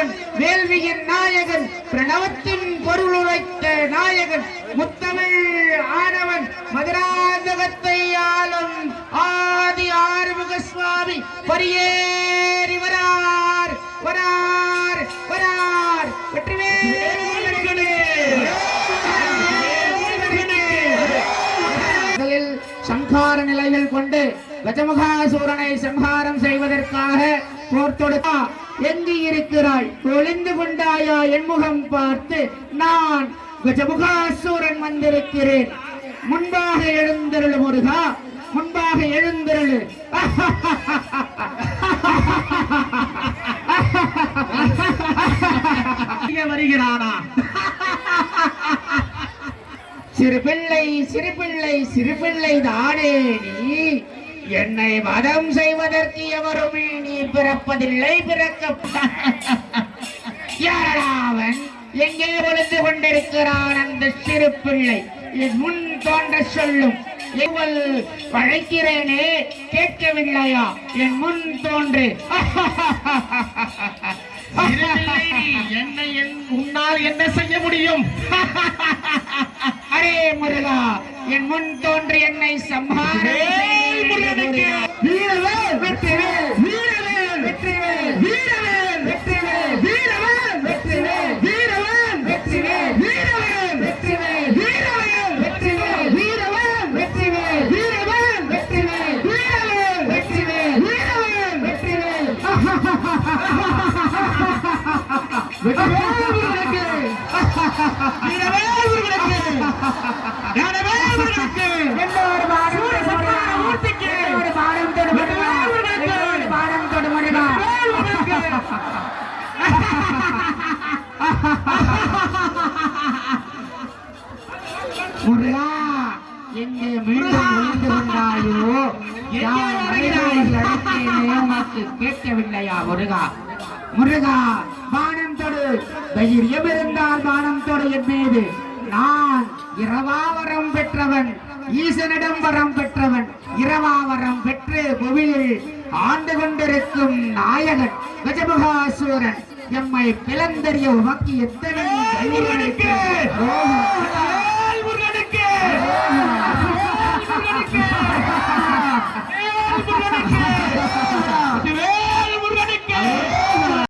நாயகன் வேள்வியின் நாயகன் பிரணவத்தின் பொருள் உரைத்த நாயகன் முத்தமிழ் ஆனவன் மதுராந்தகத்தை ஆளும் ஆதி ஆறுமுக சுவாமி பரியேறி வரார் வரார் வரார். வெற்றிவேல் சங்கார நிலைகள் கொண்டு கஜமுகாசூரனை சம்ஹாரம் செய்வதற்காக போர் தொடுத்தா எங்கு இருக்கிறாய்? ஒளிந்து கொண்டாயா? என்முகம் பார்த்து நான் கஜமுகாசூரன் வந்திருக்கிறேன். முன்பாக எழுந்திருள் முருகா. முன்பாக எழுந்தருளு. வருகிறானா? சிறு பிள்ளை சிறு பிள்ளை சிறு பிள்ளை தானே நீ. என்னை வதம் செய்வதற்கு எவருமே நீ பிறப்பதில்லை பிறக்க யாரடா அவன்? எங்கே ஒளிந்து கொண்டிருக்கிறான் அந்த சிறு பிள்ளை? என் முன் தோன்ற சொல்லும். இவள் அழைக்கிறேனே கேட்கவில்லையா? என் முன் தோன்று. என்னை என் உன்னால் என்ன செய்ய முடியும்? அரே முருகா என் முன் தோன்று என்னை சம்ஹாரம் வீரவே உங்களுக்கு வீரவே முருகா எங்கே மீண்டும் விழுந்து கொண்டாயோ யார் மறைவாய் அழைத்தேனே உனக்கு கேட்கவில்லையா முருகா? முருகா பானம் தொடு. தைரியம் இருந்தால் பானம் தொடு என் மீது. நான் இரவாவரம் பெற்றவன் ஈசனிடம் வரம் பெற்றவன் இரவாவரம் பெற்று புவியில் ஆண்டு கொண்டிருக்கும் நாயகன் கஜமுகாசூரன். எம்மை பிளந்தறிய உமக்கு எத்தனை தைரியம்